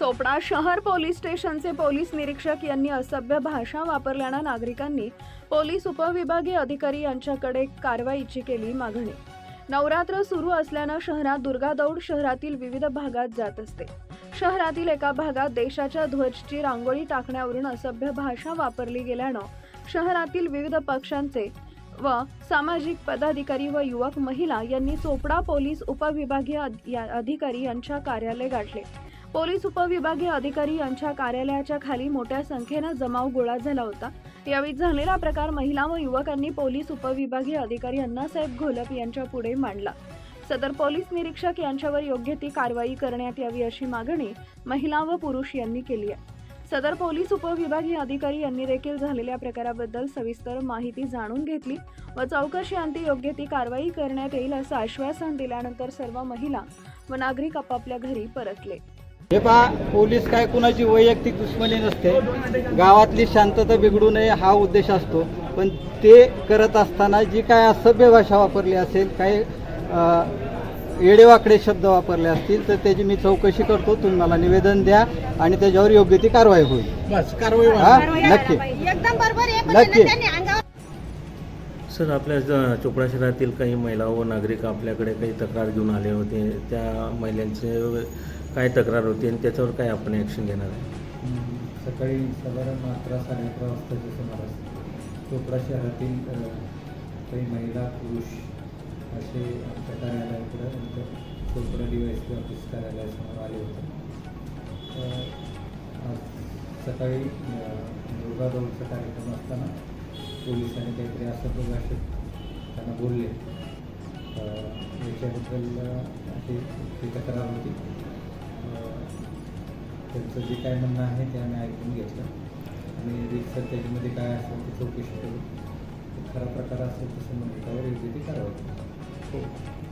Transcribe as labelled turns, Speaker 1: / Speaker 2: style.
Speaker 1: चोपडा शहर पोलीस स्टेशनचे पोलीस निरीक्षक यांनी असभ्य भाषा वापरल्यानं नागरिकांनी पोलीस उपविभागीय अधिकारी यांच्याकडे कारवाईची केली मागणी. नवरात्र सुरू असल्यानं शहरात दुर्गादौड शहरातील विविध भागात जात असते. शहरातील एका भागात देशाच्या ध्वजची रांगोळी टाकण्यावरून असभ्य भाषा वापरली गेल्यानं शहरातील विविध पक्षांचे व सामाजिक पदाधिकारी व युवक महिला यांनी चोपडा पोलीस उपविभागीय अध- या- अधिकारी यांच्या कार्यालय गाठले. पोलीस उपविभागीय अधिकारी यांच्या कार्यालयाच्या खाली मोठ्या संख्येनं जमाव गोळा झाला होता. यावेळी झालेला प्रकार महिला व युवकांनी पोलीस उपविभागीय अधिकारी अण्णासाहेब घोलप यांच्या पुढे मांडला. सदर पोलीस निरीक्षक यांच्यावर योग्य ती कारवाई करण्यात यावी अशी मागणी महिला व पुरुष यांनी केली आहे. सदर पोलीस उपविभागीय अधिकारी यांनी देखील झालेल्या प्रकाराबद्दल सविस्तर माहिती जाणून घेतली व चौकशी अंती योग्य ती कारवाई करण्यात येईल असं आश्वासन दिल्यानंतर सर्व महिला व नागरिक आपापल्या घरी परतले.
Speaker 2: हे पहा पोलीस काय कुणाची वैयक्तिक दुश्मनी नसते. गावातली शांतता बिघडू नये हा उद्देश असतो. पण ते करत असताना जी काय असभ्य भाषा वापरली असेल काही येडेवाकडे शब्द वापरले असतील तर त्याची मी चौकशी करतो. तुम्ही मला निवेदन द्या आणि त्याच्यावर योग्य ती कारवाई होईल.
Speaker 3: बस कारवाई
Speaker 2: हा नक्की.
Speaker 4: एकदम बरोबर आहे पण
Speaker 2: नक्की.
Speaker 5: सर आपल्या चोपडा शहरातील काही महिला व नागरिक आपल्याकडे काही तक्रार घेऊन आले होते. त्या महिलांचे काय तक्रार होती आणि त्याच्यावर काय आपण ॲक्शन घेणार आहे
Speaker 6: सकाळी साधारण अकरा साडे अकरा वाजताच्या सुमारास चोपडा शहरातील काही महिला पुरुष असे आमच्या कार्यालयाकडं नंतर Chopda D Y P office कार्यालयासमोर आले होते. तर आज सकाळी दुर्गा दौडचा कार्यक्रम असताना पोलिसांनी काहीतरी असं भाषेत त्यांना बोलले. याच्याबद्दल अशी ती तक्रार होती. त्यांचं जे काय म्हणणं आहे ते आम्ही ऐकून घेतलं. आणि रिक्सर त्याच्यामध्ये काय असेल ते चौकशी करू खरा प्रकार असेल तर संबंधितावर योग्य ती कारवाई हो.